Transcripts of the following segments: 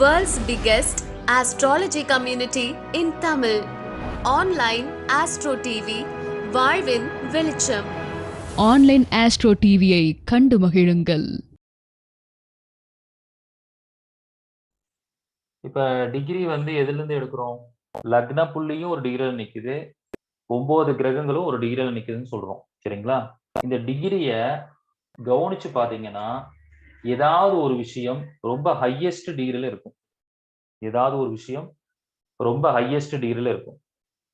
World's biggest astrology community in Tamil. Online Astro TV, வாழ்வின் வெளிச்சம். Online astro டிவியை கண்டு மகிழுங்கள். இப்ப டிகிரி வந்து எதுல இருந்து எடுக்கிறோம்? லக்ன புள்ளியும் ஒரு டிகிரில நிக்குது. ஒன்பது கிரகங்களும் ஒரு டிகிரில நிக்குதுன்னு சொல்றோம். சரிங்களா? இந்த டிகிரிய கவனிச்சு பாத்தீங்கன்னா ஏதாவது ஒரு விஷயம் ரொம்ப ஹையஸ்ட் டிகிரில இருக்கும். ஏதாவது ஒரு விஷயம் ரொம்ப ஹையஸ்ட் டிகிரில இருக்கும்.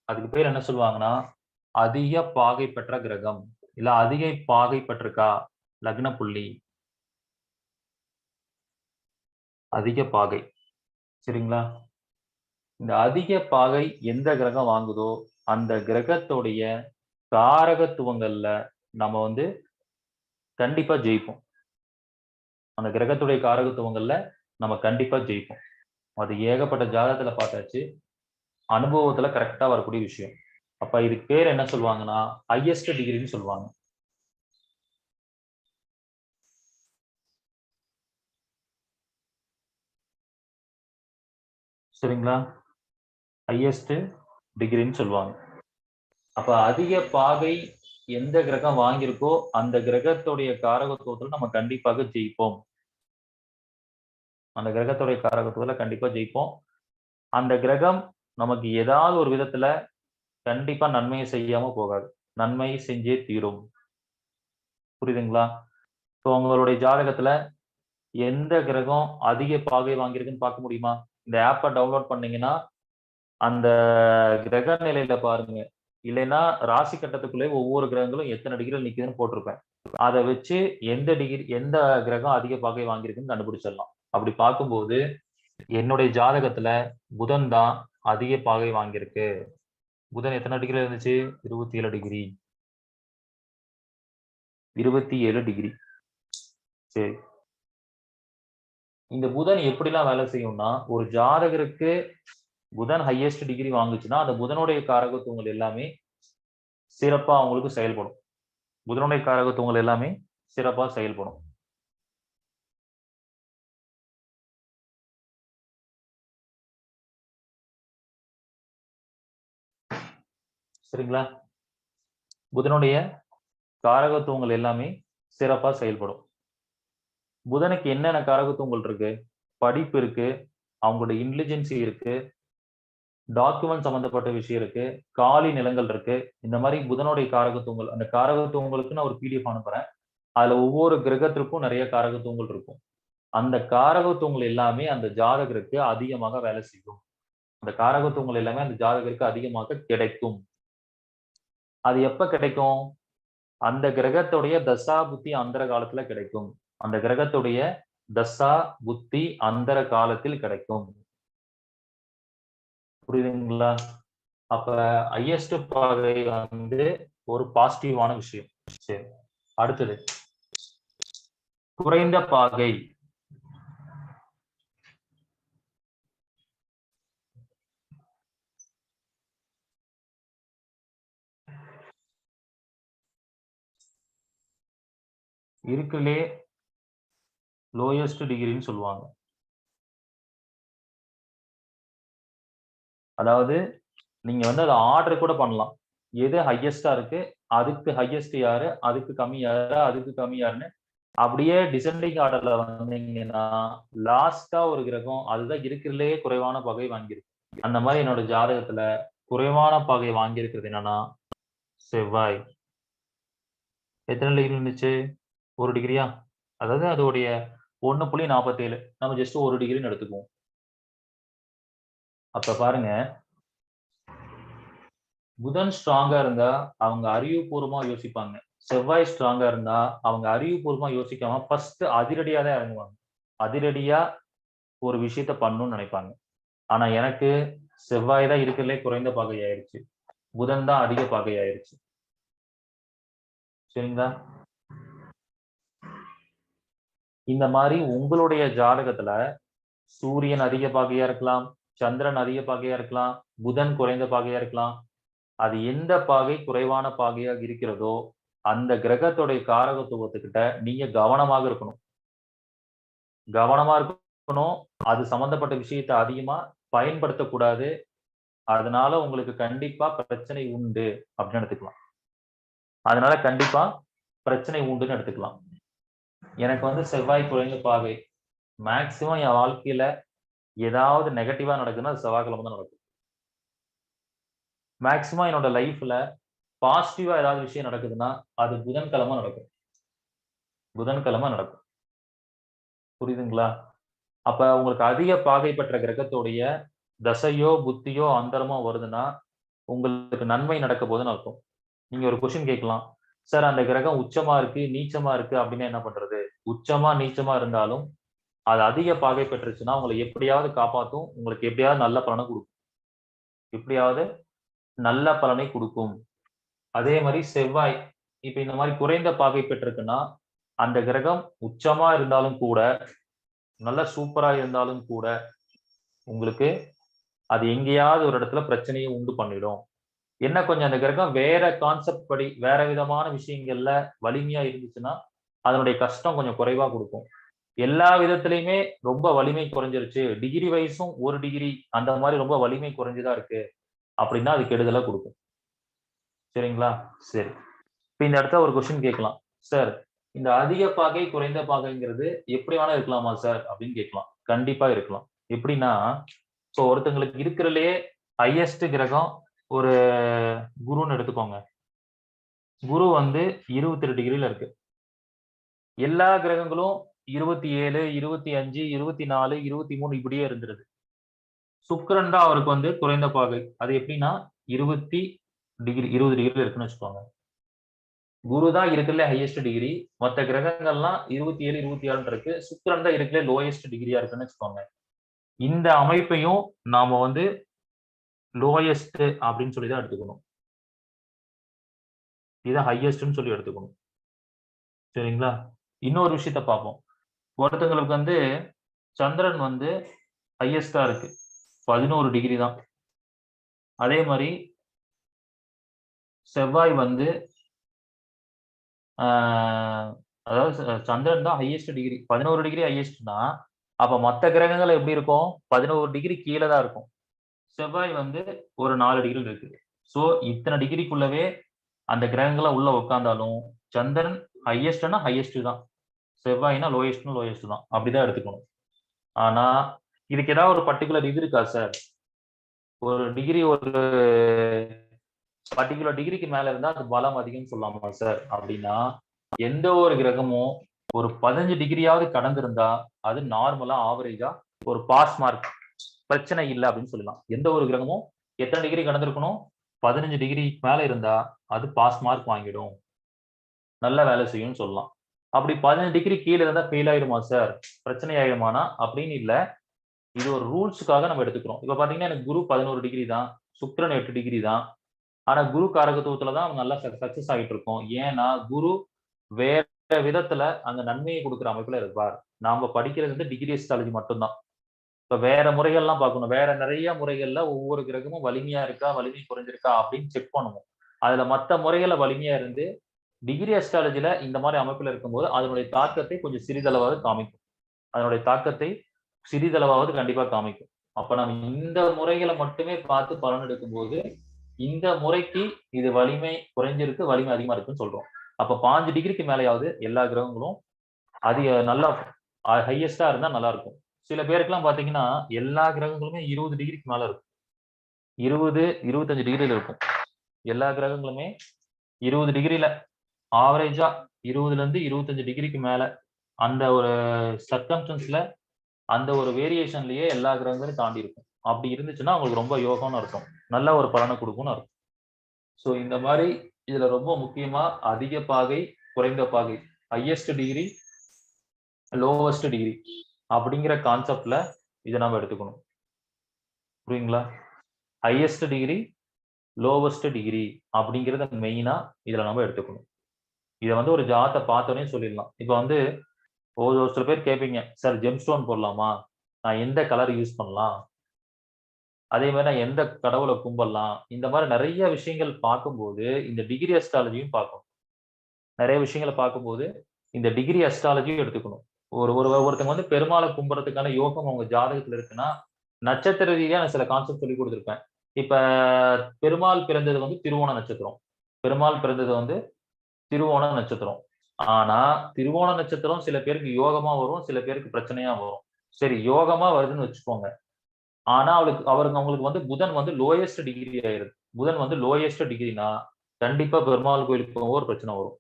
அதுக்கு பேர் என்ன சொல்லுவாங்கன்னா அதிக பாகை பெற்ற கிரகம். இல்ல அதிக பாகை பெற்றிருக்கா? லக்ன புள்ளி. அதிக பாகை. சரிங்களா? இந்த அதிக பாகை எந்த கிரகம் வாங்குதோ அந்த கிரகத்துடைய காரகத்துவங்கள்ல நம்ம வந்து கண்டிப்பா ஜெயிப்போம். அந்த கிரகத்துடைய காரகத்துவங்கள்ல நம்ம கண்டிப்பா ஜெயிப்போம். அது ஏகப்பட்ட ஜாதகத்துல பார்த்தாச்சு. அனுபவத்துல கரெக்டா வரக்கூடிய விஷயம். அப்ப இதுக்கு பேர் என்ன சொல்லுவாங்கன்னா ஹையஸ்ட் டிகிரின்னு சொல்லுவாங்க. சரிங்களா? ஹையஸ்ட் டிகிரின்னு சொல்லுவாங்க. அப்ப அதிக பாகை எந்த கிரகம் வாங்கியிருக்கோ அந்த கிரகத்துடைய காரகத்துவத்துல நம்ம கண்டிப்பாக ஜெயிப்போம். அந்த கிரகத்துடைய காரகத்துவத்துல கண்டிப்பா ஜெயிப்போம். அந்த கிரகம் நமக்கு ஏதாவது ஒரு விதத்துல கண்டிப்பா நன்மையை செய்யாம போகாது. நன்மையை செஞ்சே தீரும். புரியுதுங்களா? இப்போ உங்களுடைய ஜாதகத்துல எந்த கிரகம் அதிக பாகை வாங்கியிருக்குன்னு பார்க்க முடியுமா? இந்த ஆப்பை டவுன்லோட் பண்ணீங்கன்னா அந்த கிரக நிலையில பாருங்க. இல்லைன்னா ராசி கட்டத்துக்குள்ளே ஒவ்வொரு கிரகங்களும் எத்தனை டிகிரியில் நிக்குதுன்னு போட்டிருப்பேன். அதை வச்சு எந்த டிகிரி எந்த கிரகம் அதிக பாகை வாங்கியிருக்குன்னு கண்டுபிடிச்சிடலாம். அப்படி பார்க்கும்போது என்னுடைய ஜாதகத்துல புதன் தான் அதிக பாகை வாங்கியிருக்கு. புதன் எத்தனை டிகிரி இருந்துச்சு? இருபத்தி ஏழு டிகிரி இருபத்தி ஏழு டிகிரி சரி. இந்த புதன் எப்படிலாம் வேலை செய்யும்னா ஒரு ஜாதகருக்கு புதன் ஹையஸ்ட் டிகிரி வாங்குச்சுன்னா அந்த புதனுடைய காரகத்துவங்கள் எல்லாமே சிறப்பா அவங்களுக்கு செயல்படும். புதனுடைய காரகத்துவங்கள் எல்லாமே சிறப்பா செயல்படும். சரிங்களா? புதனுடைய காரகத்துவங்கள் எல்லாமே சிறப்பா செயல்படும். புதனுக்கு என்னென்ன காரகத்துவங்கள் இருக்கு? படிப்பு இருக்கு அவங்களோட இன்டெலிஜென்சி இருக்கு டாக்குமெண்ட் சம்பந்தப்பட்ட விஷயம் இருக்கு காலி நிலங்கள் இருக்கு. இந்த மாதிரி புதனுடைய காரகத்துவங்கள் அந்த காரகத்துவங்களுக்கு நான் ஒரு பிடிஎஃப் அனுப்புறேன். அதுல ஒவ்வொரு கிரகத்திற்கும் நிறைய காரகத்துவங்கள் இருக்கும். அந்த காரகத்துவங்கள் எல்லாமே அந்த ஜாதகருக்கு அதிகமாக வேலை செய்யும். அந்த காரகத்துவங்கள் எல்லாமே அந்த ஜாதகருக்கு அதிகமாக கிடைக்கும். அது எப்ப கிடைக்கும்? அந்த கிரகத்துடைய தசா புத்தி அந்தர காலத்துல கிடைக்கும். அந்த கிரகத்துடைய தசா புத்தி அந்தர காலத்தில் கிடைக்கும். புரியுதுங்களா? அப்ப ஹையஸ்ட் பாகை வந்து ஒரு பாசிட்டிவான விஷயம். சரி அடுத்தது. குறைந்த பாகை இருக்குலே லோயஸ்ட் டிகிரின்னு சொல்லுவாங்க. அதாவது நீங்க வந்து அதை ஆர்டர் கூட பண்ணலாம். எது ஹையஸ்டா இருக்கு அதுக்கு ஹையஸ்ட் யாரு அதுக்கு கம்மி யாரு அதுக்கு கம்மி யாருன்னு அப்படியே டிசெண்டிங் ஆர்டர்ல வந்தீங்கன்னா லாஸ்டா ஒரு கிரகம் அதுதான் இருக்கிறதுலயே குறைவான பகை வாங்கியிருக்கு அந்த மாதிரி என்னோட ஜாதகத்துல குறைவான பகை வாங்கியிருக்கிறது என்னன்னா செவ்வாய். எத்தனை டிகிரி இருந்துச்சு? ஒரு டிகிரியா அதாவது அதோடைய ஒன்று புள்ளி நாற்பத்தேழு நம்ம ஜஸ்ட் ஒரு டிகிரின்னு எடுத்துக்குவோம். அப்ப பாருங்க. புதன் ஸ்ட்ராங்கா இருந்தா அவங்க அறிவுபூர்வமா யோசிப்பாங்க. செவ்வாய் ஸ்ட்ராங்கா இருந்தா அவங்க அறிவுபூர்வமா யோசிக்காம ஃபர்ஸ்ட் அதிரடியா தான் இறங்குவாங்க. அதிரடியா ஒரு விஷயத்த பண்ணணும்னு நினைப்பாங்க. ஆனா எனக்கு செவ்வாய் தான் இருக்கிறதுலே குறைந்த பகை ஆயிருச்சு புதன் தான் அதிக பகை ஆயிருச்சு சரிங்களா? இந்த மாதிரி உங்களுடைய ஜாதகத்துல சூரியன் அதிக பாகையா இருக்கலாம் சந்திரன் அதிக பாகையா இருக்கலாம் புதன் குறைந்த பாகையா இருக்கலாம். அது எந்த பாகை குறைவான பாகையாக இருக்கிறதோ அந்த கிரகத்துடைய காரகத்துவத்துக்கிட்ட நீங்க கவனமாக இருக்கணும். கவனமா இருக்கணும். அது சம்பந்தப்பட்ட விஷயத்தை அதிகமா பயன்படுத்தக்கூடாது. அதனால உங்களுக்கு கண்டிப்பா பிரச்சனை உண்டு அப்படின்னு எடுத்துக்கலாம். அதனால கண்டிப்பா பிரச்சனை உண்டுன்னு எடுத்துக்கலாம். எனக்கு வந்து செவ்வாய் குறைந்த பாகை. மேக்சிமம் என் வாழ்க்கையில ஏதாவது நெகட்டிவா நடக்குதுன்னா அது செவ்வாய்க்கிழமை தான் நடக்கும். மேக்சிமம் என்னோட லைஃப்ல பாசிட்டிவா ஏதாவது விஷயம் நடக்குதுன்னா அது புதன்கிழமை நடக்கும். புதன்கிழமை நடக்கும். புரியுதுங்களா? அப்ப உங்களுக்கு அதிக பாகை பெற்ற கிரகத்துடைய தசையோ புத்தியோ அந்தரமோ வருதுன்னா உங்களுக்கு நன்மை நடக்க போதுன்னு அர்த்தம். நீங்க ஒரு கொஸ்டின் கேட்கலாம். சார் அந்த கிரகம் உச்சமா இருக்கு நீச்சமா இருக்கு அப்படின்னு என்ன பண்றது? உச்சமா நீச்சமா இருந்தாலும் அது அதிக பாகை பெற்றுச்சுன்னா உங்களை எப்படியாவது காப்பாற்றும் உங்களுக்கு எப்படியாவது நல்ல பலனை கொடுக்கும். எப்படியாவது நல்ல பலனை கொடுக்கும். அதே மாதிரி செவ்வாய் இப்ப இந்த மாதிரி குறைந்த பாகை பெற்றிருக்குன்னா அந்த கிரகம் உச்சமா இருந்தாலும் கூட நல்ல சூப்பரா இருந்தாலும் கூட உங்களுக்கு அது எங்கேயாவது ஒரு இடத்துல பிரச்சனையை உண்டு பண்ணிடும். என்ன கொஞ்சம் அந்த கிரகம் வேற கான்செப்ட் படி வேற விதமான விஷயங்கள்ல வலிமையா இருந்துச்சுன்னா அதனுடைய கஷ்டம் கொஞ்சம் குறைவா கொடுக்கும். எல்லா விதத்திலையுமே ரொம்ப வலிமை குறைஞ்சிருச்சு. டிகிரி வைஸும் ஒரு டிகிரி அந்த மாதிரி ரொம்ப வலிமை குறைஞ்சுதான் இருக்கு. அப்படின்னா அது கெடுதலா கொடுக்கும். சரிங்களா? சரி. இப்போ இந்த இடத்துல ஒரு கொஸ்டின் கேட்கலாம். சார் இந்த அதிக பாகை குறைந்த பாகைங்கிறது எப்படி வேணா இருக்கலாமா சார் அப்படின்னு கேட்கலாம். கண்டிப்பா இருக்கலாம். எப்படின்னா இப்போ ஒருத்தங்களுக்கு இருக்கிறதுலயே ஹையஸ்ட் கிரகம் ஒரு குருன்னு எடுத்துக்கோங்க. குரு வந்து இருபத்தி ரெண்டு டிகிரில இருக்கு. எல்லா கிரகங்களும் இருபத்தி ஏழு இருபத்தி அஞ்சு இருபத்தி நாலு இருபத்தி மூணு இப்படியே இருந்துருது. சுக்கிரன் தான் அவருக்கு வந்து குறைந்த பாகை அது எப்படின்னா இருபத்தி டிகிரி இருபது டிகிரி இருக்குன்னு வச்சுக்கோங்க. குரு தான் இருக்குல்ல ஹையஸ்ட் டிகிரி மற்ற கிரகங்கள்லாம் இருபத்தி ஏழு இருபத்தி ஆறு இருக்கு. சுக்கரன் தான் இருக்குல்ல லோயஸ்ட் டிகிரியா இருக்குன்னு வச்சுக்கோங்க. இந்த அமைப்பையும் நாம வந்து லோயஸ்ட் அப்படின்னு சொல்லி தான் எடுத்துக்கணும். இதை ஹையஸ்ட்னு சொல்லி எடுத்துக்கணும். சரிங்களா? இன்னொரு விஷயத்த பார்ப்போம். ஒருத்தங்களுக்கு வந்து சந்திரன் வந்து ஹையஸ்டா இருக்கு. பதினோரு டிகிரி தான். அதே மாதிரி செவ்வாய் வந்து அதாவது சந்திரன் தான் ஹையஸ்ட் டிகிரி பதினோரு டிகிரி ஹையஸ்ட்னா அப்ப மற்ற கிரகங்கள் எப்படி இருக்கும்? பதினோரு டிகிரி கீழே தான் இருக்கும். செவ்வாய் வந்து ஒரு நாலு டிகிரி இருக்கு. ஸோ இத்தனை டிகிரிக்குள்ளவே அந்த கிரகங்களை உள்ள உட்காந்தாலும் சந்திரன் ஹையஸ்ட்னா ஹையஸ்ட் தான். செவ்வாய்னா லோயஸ்ட்னு லோயஸ்ட் தான். அப்படிதான் எடுத்துக்கணும். ஆனா இதுக்கு ஏதாவது ஒரு பர்டிகுலர் இது இருக்கா சார் ஒரு டிகிரி ஒரு பர்டிகுலர் டிகிரிக்கு மேல இருந்தா அது பலம் அதிகம்னு சொல்லலாமா சார் அப்படின்னா எந்த ஒரு கிரகமும் ஒரு பதினஞ்சு டிகிரியாவது கடந்திருந்தா அது நார்மலா ஆவரேஜா ஒரு பாஸ் மார்க் பிரச்சனை இல்லை அப்படின்னு சொல்லலாம். எந்த ஒரு கிரகமும் எத்தனை டிகிரி கடந்திருக்கணும்? பதினஞ்சு டிகிரி மேல இருந்தா அது பாஸ் மார்க் வாங்கிடும். நல்ல வேலை செய்யும்னு சொல்லலாம். அப்படி பதினஞ்சு டிகிரி கீழே இருந்தா ஃபெயில் ஆயிடுமா சார் பிரச்சனை ஆயிடுமானா அப்படின்னு இல்லை. இது ஒரு ரூல்ஸுக்காக நம்ம எடுத்துக்கிறோம். இப்போ பார்த்தீங்கன்னா எனக்கு குரு பதினோரு டிகிரி தான். சுக்ரன் எட்டு டிகிரி தான். ஆனால் குரு காரகத்துவத்துல தான் நல்லா சக்சஸ் ஆகிட்டு இருக்கோம். ஏன்னா குரு வேற விதத்துல அந்த நன்மையை கொடுக்குற அமைப்புல இருப்பார். நாம படிக்கிறது வந்து டிகிரி அஸ்ட்ராலஜி மட்டும்தான். இப்போ வேற முறைகள்லாம் பார்க்கணும். வேற நிறைய முறைகள்ல ஒவ்வொரு கிரகமும் வலிமையா இருக்கா வலிமை குறைஞ்சிருக்கா அப்படின்னு செக் பண்ணுவோம். அதுல மற்ற முறைகளை வலிமையா இருந்து டிகிரி அஸ்ட்ராலஜில இந்த மாதிரி அமைப்புல இருக்கும்போது அதனுடைய தாக்கத்தை கொஞ்சம் சிறிதளவாவது காமிக்கும். அதனுடைய தாக்கத்தை சிறிதளவாவது கண்டிப்பா காமிக்கும். அப்ப நம்ம இந்த முறைகளை மட்டுமே பார்த்து பலன் எடுக்கும்போது இந்த முறைக்கு இது வலிமை குறைஞ்சிருக்கு வலிமை அதிகமா இருக்குன்னு சொல்றோம். அப்ப பாஞ்சு டிகிரிக்கு மேலேயாவது எல்லா கிரகங்களும் அதிக நல்லா ஹையஸ்டா இருந்தா நல்லா இருக்கும். சில பேருக்குலாம் பாத்தீங்கன்னா எல்லா கிரகங்களுமே இருபது டிகிரிக்கு மேல இருக்கும். இருபது இருபத்தஞ்சு டிகிரில இருக்கும். எல்லா கிரகங்களுமே இருபது டிகிரியில ஆவரேஜா இருபதுல இருந்து இருபத்தஞ்சு டிகிரிக்கு மேல. அந்த ஒரு சர்க்கம்ஸ்டன்ஸ்ல அந்த ஒரு வேரியேஷன்லயே எல்லா கிரகங்களையும் தாண்டி இருக்கும். அப்படி இருந்துச்சுன்னா உங்களுக்கு ரொம்ப யோகம்னு அர்த்தம். நல்ல ஒரு பலனை கொடுக்கும்னு அர்த்தம். ஸோ இந்த மாதிரி இதுல ரொம்ப முக்கியமா அதிக பாகை குறைந்த பாகை ஹையஸ்ட் டிகிரி லோவஸ்ட் டிகிரி அப்படிங்கிற கான்செப்ட்ல இதை நம்ம எடுத்துக்கணும். புரியுங்களா? ஹையஸ்ட் டிகிரி லோவஸ்ட் டிகிரி அப்படிங்கிறத மெயினா இதுல நம்ம எடுத்துக்கணும். இதை வந்து ஒரு ஜாத்தை பார்த்தோன்னே சொல்லிடலாம். இப்போ வந்து ஒரு ஒரு சில பேர் கேட்பீங்க சார் ஜெம் ஸ்டோன் போடலாமா? நான் எந்த கலர் யூஸ் பண்ணலாம்? அதே மாதிரி நான் எந்த கடவுளை கும்பிடலாம்? இந்த மாதிரி நிறைய விஷயங்கள் பார்க்கும்போது இந்த டிகிரி அஸ்ட்ராலஜியும் பார்க்கணும். நிறைய விஷயங்களை பார்க்கும்போது இந்த டிகிரி அஸ்ட்ராலஜியும் எடுத்துக்கணும். ஒரு ஒரு ஒருத்தங்க வந்து பெருமாளை கும்புறதுக்கான யோகம் அவங்க ஜாதகத்துல இருக்குன்னா நட்சத்திர ரீதியா நான் சில கான்செப்ட் சொல்லி கொடுத்துருப்பேன். இப்ப பெருமாள் பிறந்தது வந்து திருவோண நட்சத்திரம். பெருமாள் பிறந்தது வந்து திருவோண நட்சத்திரம். ஆனா திருவோண நட்சத்திரம் சில பேருக்கு யோகமா வரும் சில பேருக்கு பிரச்சனையா வரும். சரி யோகமா வருதுன்னு வச்சுக்கோங்க. ஆனா அவளுக்கு அவருக்கு அவங்களுக்கு வந்து புதன் வந்து லோயஸ்ட் டிகிரி ஆயிருது புதன் வந்து லோயஸ்ட் டிகிரினா கண்டிப்பா பெருமாள் கோயிலுக்கு போகும் ஒரு பிரச்சனை வரும்.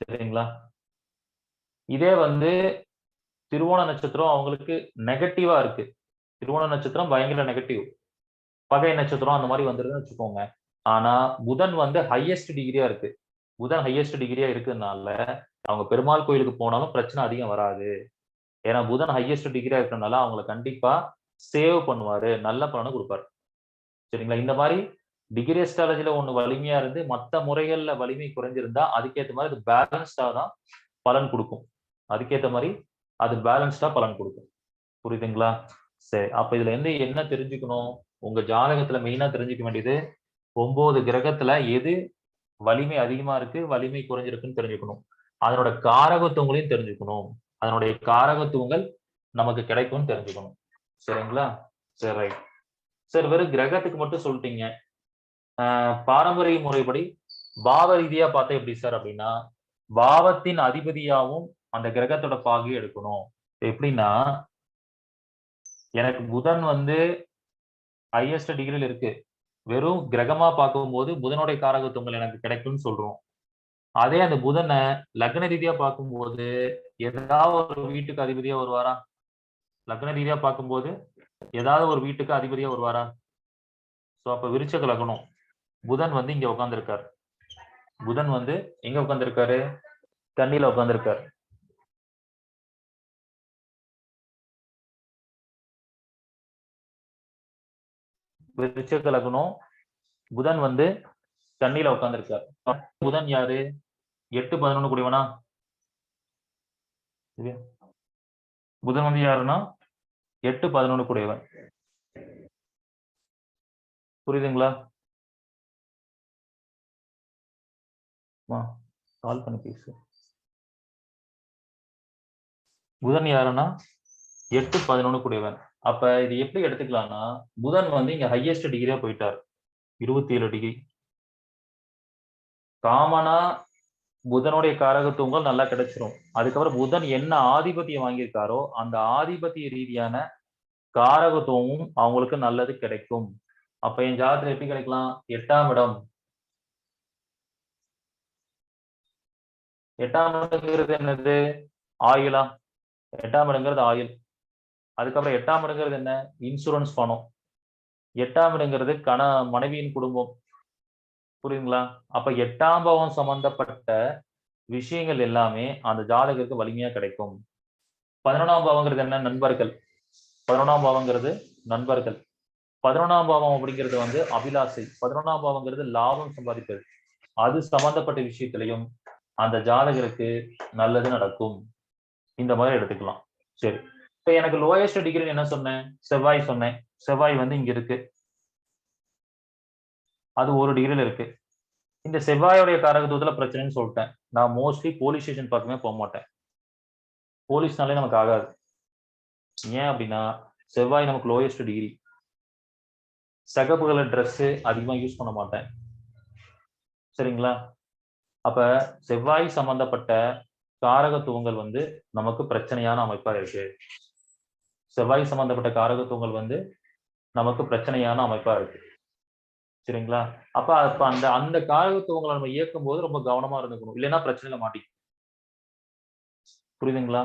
சரிங்களா? இதே வந்து திருவோண நட்சத்திரம் அவங்களுக்கு நெகட்டிவா இருக்கு. திருவோண நட்சத்திரம் பயங்கர நெகட்டிவ் பகை நட்சத்திரம் அந்த மாதிரி வந்துருதுன்னு வச்சுக்கோங்க. ஆனா புதன் வந்து ஹையஸ்ட் டிகிரியா இருக்கு. புதன் ஹையஸ்ட் டிகிரியா இருக்கிறதுனால அவங்க பெருமாள் கோயிலுக்கு போனாலும் பிரச்சனை அதிகம் வராது. ஏன்னா புதன் ஹையஸ்ட் டிகிரியா இருக்கிறதுனால அவங்கள கண்டிப்பா சேவ் பண்ணுவாரு. நல்ல பலனை கொடுப்பாரு. சரிங்களா? இந்த மாதிரி டிகிரி அஸ்ட்ராலஜில ஒண்ணு வலிமையா இருந்து மற்ற முறைகள்ல வலிமை குறைஞ்சிருந்தா அதுக்கேற்ற மாதிரி அது பேலன்ஸ்டா தான் பலன் கொடுக்கும். அதுக்கேற்ற மாதிரி அது பேலன்ஸ்டா பலன் கொடுக்கும். புரியுதுங்களா? சரி. அப்ப இதுல இருந்து என்ன தெரிஞ்சுக்கணும்? உங்க ஜாதகத்துல மெயினா தெரிஞ்சுக்க வேண்டியது ஒன்பது கிரகத்துல எது வலிமை அதிகமா இருக்கு வலிமை குறைஞ்சிருக்குன்னு தெரிஞ்சுக்கணும். அதனோட காரகத்துவங்களையும் தெரிஞ்சுக்கணும். அதனுடைய காரகத்துவங்கள் நமக்கு கிடைக்கும்னு தெரிஞ்சுக்கணும். சரிங்களா? சரி ரைட் சார் வெறும் கிரகத்துக்கு மட்டும் சொல்லிட்டீங்க. ஆஹ் பாரம்பரிய முறைப்படி பாவ ரீதியா பார்த்தா எப்படி சார் அப்படின்னா பாவத்தின் அதிபதியாகவும் அந்த கிரகத்தோட பாகி எடுக்கணும். எப்படின்னா எனக்கு புதன் வந்து ஹையஸ்ட் டிகிரியில் இருக்கு. வெறும் கிரகமா பார்க்கும்போது புதனுடைய காரகத்துவங்கள் எனக்கு கிடைக்கும்னு சொல்றோம். அதே அந்த புதனை லக்ன ரீதியா பார்க்கும்போது ஏதாவது ஒரு வீட்டுக்கு அதிபதியா வருவாரா? லக்ன ரீதியா பார்க்கும்போது ஏதாவது ஒரு வீட்டுக்கு அதிபதியா வருவாரா? சோ அப்ப விருச்சக லக்னம். புதன் வந்து இங்க உட்காந்துருக்காரு புதன் வந்து எங்க உட்காந்துருக்காரு கண்ணில உட்காந்துருக்காரு விருச்சக லக்னம் புதன் வந்து தண்ணியில உட்காந்துருக்கார் புதன் யாரு? எட்டு பதினொன்னு கூடியவனா புதன் வந்து யாருன்னா? எட்டு பதினொன்னு கூடியவன். புரியுதுங்களா? கால் பண்ணி பேசு. புதன் யாருன்னா? எட்டு பதினொன்னு கூடியவன். அப்ப இது எப்படி எடுத்துக்கலாம்னா புதன் வந்து இங்க ஹையஸ்ட் டிகிரியா போயிட்டார். இருபத்தி ஏழு டிகிரி காமனா புதனுடைய காரகத்துவங்கள் நல்லா கிடைச்சிரும். அதுக்கப்புறம் புதன் என்ன ஆதிபத்தியம் வாங்கியிருக்காரோ அந்த ஆதிபத்திய ரீதியான காரகத்துவமும் அவங்களுக்கு நல்லது கிடைக்கும். அப்ப என் ஜாதகத்துல எப்படி கிடைக்கலாம்? எட்டாம் இடம். எட்டாம் இடங்கிறது என்னது? ஆயுளா? எட்டாம் இடங்கிறது ஆயுள். அதுக்கப்புறம் எட்டாம் இடங்கிறது என்ன? இன்சூரன்ஸ் பணம். எட்டாம் இடங்கிறது கண மனைவியின் குடும்பம். புரியுதுங்களா? அப்ப எட்டாம் பாவம் சம்பந்தப்பட்ட விஷயங்கள் எல்லாமே அந்த ஜாதகருக்கு வலிமையா கிடைக்கும். பதினொன்றாம் பாவங்கிறது என்ன? நண்பர்கள். பதினொன்றாம் பாவங்கிறது நண்பர்கள். பதினொன்றாம் பாவம் அப்படிங்கிறது வந்து அபிலாசை. பதினொன்றாம் பாவங்கிறது லாபம் சம்பாதிப்பது. அது சம்பந்தப்பட்ட விஷயத்திலையும் அந்த ஜாதகருக்கு நல்லது நடக்கும். இந்த மாதிரி எடுத்துக்கலாம். சரி. இப்ப எனக்கு லோயஸ்ட் டிகிரி என்ன சொன்னேன்? செவ்வாய் சொன்னேன். செவ்வாய் வந்து இங்க இருக்கு. அது ஒரு டிகிரில இருக்கு. இந்த செவ்வாயோடைய காரகத்துவத்துல பிரச்சனைன்னு சொல்லிட்டேன். நான் மோஸ்ட்லி போலீஸ் ஸ்டேஷன் பக்கமே போக மாட்டேன். போலீஸ்னாலே நமக்கு ஆகாது. ஏன் அப்படின்னா செவ்வாய் நமக்கு லோயஸ்ட் டிகிரி சகப்புகளை ட்ரெஸ் அதிகமா யூஸ் பண்ண மாட்டேன். சரிங்களா? அப்ப செவ்வாய் சம்பந்தப்பட்ட காரகத்துவங்கள் வந்து நமக்கு பிரச்சனையான அமைப்பா இருக்கு. செவ்வாய் சம்பந்தப்பட்ட காரகத்துவங்கள் வந்து நமக்கு பிரச்சனையான அமைப்பா இருக்கு. சரிங்களா? அப்ப அப்ப அந்த அந்த காரகத்துவங்களை நம்ம இயக்கும் போது ரொம்ப கவனமா இருந்துக்கணும். இல்லைன்னா பிரச்சனையில மாட்டிக்கும் புரியுதுங்களா?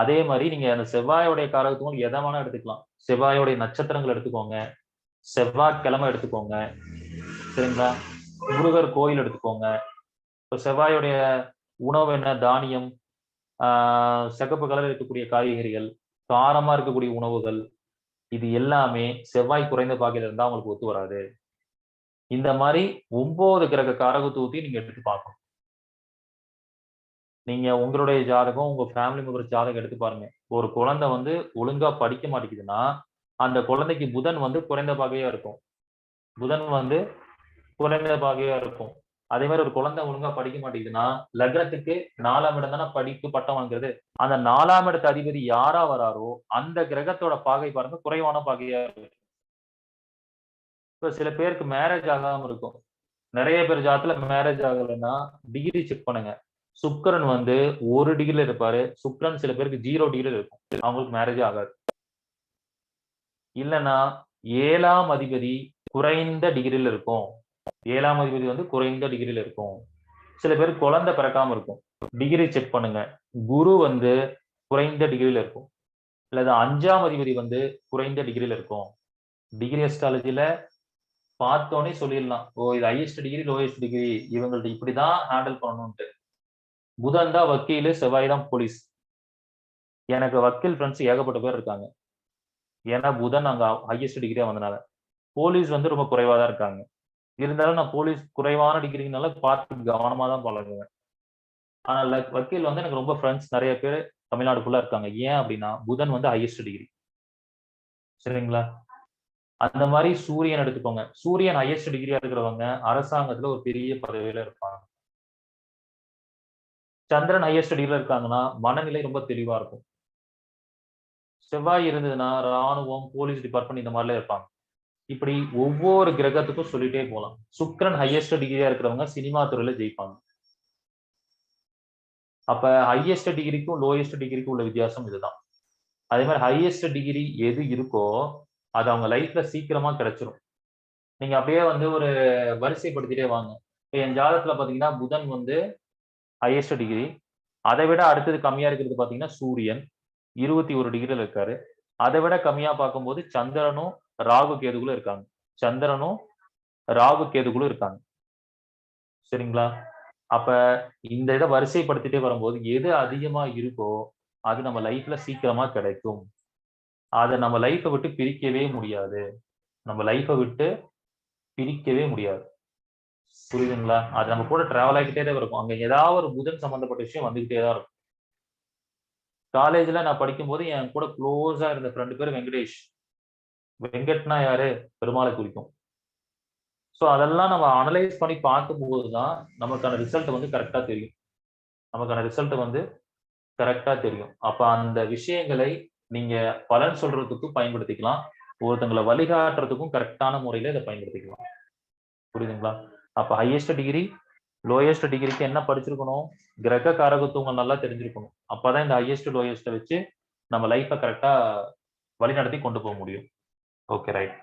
அதே மாதிரி நீங்க அந்த செவ்வாயோடைய காரகத்துவங்கள் எதை வேணா எடுத்துக்கலாம். செவ்வாயோடைய நட்சத்திரங்கள் எடுத்துக்கோங்க. செவ்வாய்க்கிழமை எடுத்துக்கோங்க. சரிங்களா? முருகர் கோயில் எடுத்துக்கோங்க. இப்போ செவ்வாயோடைய உணவு என்ன? தானியம் சிகப்பு கலர் இருக்கக்கூடிய காய்கறிகள் காரமா இருக்கக்கூடிய உணவுகள் இது எல்லாமே செவ்வாய் குறைந்த பாகையில இருந்தா உங்களுக்கு ஒத்து வராது. இந்த மாதிரி ஒன்பது கிரக காரகத்துவத்தையும் நீங்க எடுத்து பார்க்கணும். நீங்க உங்களுடைய ஜாதகம் உங்க ஃபேமிலி மெம்பர் ஜாதகம் எடுத்து பாருங்க. ஒரு குழந்தை வந்து ஒழுங்கா படிக்க மாட்டேங்குதுன்னா அந்த குழந்தைக்கு புதன் வந்து குறைந்த பாகையா இருக்கும். புதன் வந்து குறைந்த பாகையா இருக்கும். அதே மாதிரி ஒரு குழந்தை ஒழுங்கா படிக்க மாட்டேங்குதுன்னா லக்னத்துக்கு நாலாம் இடம் தானே படிப்பு பட்டம் வாங்குறது? அந்த நாலாம் இடத்து அதிபதி யாரா வராரோ அந்த கிரகத்தோட பாகை பாருங்க குறைவான பாகையா இருக்கும் இப்ப சில பேருக்கு மேரேஜ் ஆகாம இருக்கும். நிறைய பேர் ஜாத்துல மேரேஜ் ஆகலைன்னா டிகிரி செக் பண்ணுங்க. சுக்கரன் வந்து ஒரு டிகிரில இருப்பாரு. சுக்கரன் சில பேருக்கு ஜீரோ டிகிரில இருக்கும். அவங்களுக்கு மேரேஜ் ஆகாது. இல்லைன்னா ஏழாம் அதிபதி குறைந்த டிகிரில இருக்கும். ஏழாம் அதிபதி வந்து குறைந்த டிகிரியில் இருக்கும். சில பேர் குழந்தை பிறக்காம இருக்கும். டிகிரி செக் பண்ணுங்க. குரு வந்து குறைந்த டிகிரியில் இருக்கும். அல்லது அஞ்சாம் அதிபதி வந்து குறைந்த டிகிரியில் இருக்கும். டிகிரி அஸ்ட்ராலஜில பார்த்தோன்னே சொல்லிடலாம். ஓ இது ஹையஸ்ட் டிகிரி லோயஸ்ட் டிகிரி இவங்கள்ட்ட இப்படிதான் ஹேண்டில் பண்ணணும்ட்டு புதன் தான் வக்கீலு செவ்வாய் தான் போலீஸ் எனக்கு வக்கீல் ஃப்ரெண்ட்ஸ் ஏகப்பட்ட பேர் இருக்காங்க. ஏன்னா புதன் அங்க ஹையஸ்ட் டிகிரியா வந்தனால. போலீஸ் வந்து ரொம்ப குறைவா தான் இருக்காங்க. இருந்தாலும் நான் போலீஸ் குறைவான டிகிரினால பார்த்து கவனமா தான் பழகுவேன் ஆனா வக்கீல் வந்து எனக்கு ரொம்ப ஃப்ரெண்ட்ஸ் நிறைய பேர் தமிழ்நாடு ஃபுல்லா இருக்காங்க. ஏன் அப்படின்னா புதன் வந்து ஹையஸ்ட் டிகிரி சரிங்களா? அந்த மாதிரி சூரியன் எடுத்துக்கோங்க. சூரியன் ஹையஸ்ட் டிகிரியா இருக்கிறவங்க அரசாங்கத்துல ஒரு பெரிய பதவியில இருப்பாங்க. சந்திரன் ஹையஸ்ட் டிகிரில இருக்காங்கன்னா மனநிலை ரொம்ப தெளிவா இருக்கும். செவ்வாய் இருந்ததுன்னா ராணுவம் போலீஸ் டிபார்ட்மெண்ட் இந்த மாதிரிலாம் இருப்பாங்க. இப்படி ஒவ்வொரு கிரகத்துக்கும் சொல்லிட்டே போகலாம் சுக்கிரன் ஹையஸ்ட் டிகிரியா இருக்கிறவங்க சினிமா துறையில ஜெயிப்பாங்க. அப்ப ஹையஸ்ட் டிகிரிக்கும் லோயஸ்ட் டிகிரிக்கும் உள்ள வித்தியாசம் இதுதான். அதே மாதிரி ஹையஸ்ட் டிகிரி எது இருக்கோ அது அவங்க லைஃப்ல சீக்கிரமா கிடைச்சிரும். நீங்க அப்படியே வந்து ஒரு வரிசைப்படுத்திட்டே வாங்க. இப்போ என் ஜாதகத்துல பாத்தீங்கன்னா புதன் வந்து ஹையஸ்ட் டிகிரி அதை விட அடுத்தது கம்மியா இருக்கிறது பாத்தீங்கன்னா சூரியன். இருபத்தி ஒரு டிகிரியில் இருக்காரு. அதை விட கம்மியா பார்க்கும்போது சந்திரனும் ராகு கேதுகளும் இருக்காங்க. சந்திரனும் ராகு கேதுகளும் இருக்காங்க. சரிங்களா? அப்ப இந்த இதை வரிசைப்படுத்திட்டே வரும்போது எது அதிகமா இருக்கோ அது நம்ம லைஃப்ல சீக்கிரமா கிடைக்கும். அதை நம்ம லைஃப்பை விட்டு பிரிக்கவே முடியாது. நம்ம லைஃப்பை விட்டு பிரிக்கவே முடியாது. புரியுதுங்களா? அது நம்ம கூட டிராவல் ஆகிக்கிட்டே தான் இருக்கும். அங்க ஏதாவது ஒரு புதன் சம்பந்தப்பட்ட விஷயம் வந்துகிட்டே தான் இருக்கும். காலேஜ்ல நான் படிக்கும்போது என் கூட க்ளோஸா இருந்த ஃப்ரெண்டு பேர் வெங்கடேஷ். வெங்கட்னா யாரு? பெருமாளை குறிக்கும். ஸோ அதெல்லாம் நம்ம அனலைஸ் பண்ணி பார்க்கும்போது தான் நமக்கான ரிசல்ட் வந்து கரெக்டாக தெரியும். நமக்கான ரிசல்ட் வந்து கரெக்டாக தெரியும். அப்போ அந்த விஷயங்களை நீங்க பலன் சொல்றதுக்கும் பயன்படுத்திக்கலாம். ஒருத்தங்களை வழிகாட்டுறதுக்கும் கரெக்டான முறையில இதை பயன்படுத்திக்கலாம். புரியுதுங்களா? அப்ப ஹையஸ்ட் டிகிரி லோயஸ்ட் டிகிரிக்கு என்ன படிச்சிருக்கணும்? கிரக காரகத்துவங்கள் நல்லா தெரிஞ்சிருக்கணும். அப்பதான் இந்த ஹையஸ்ட் லோயஸ்ட்டை வச்சு நம்ம லைஃப்பை கரெக்டா வழிநடத்தி கொண்டு போக முடியும். Okay right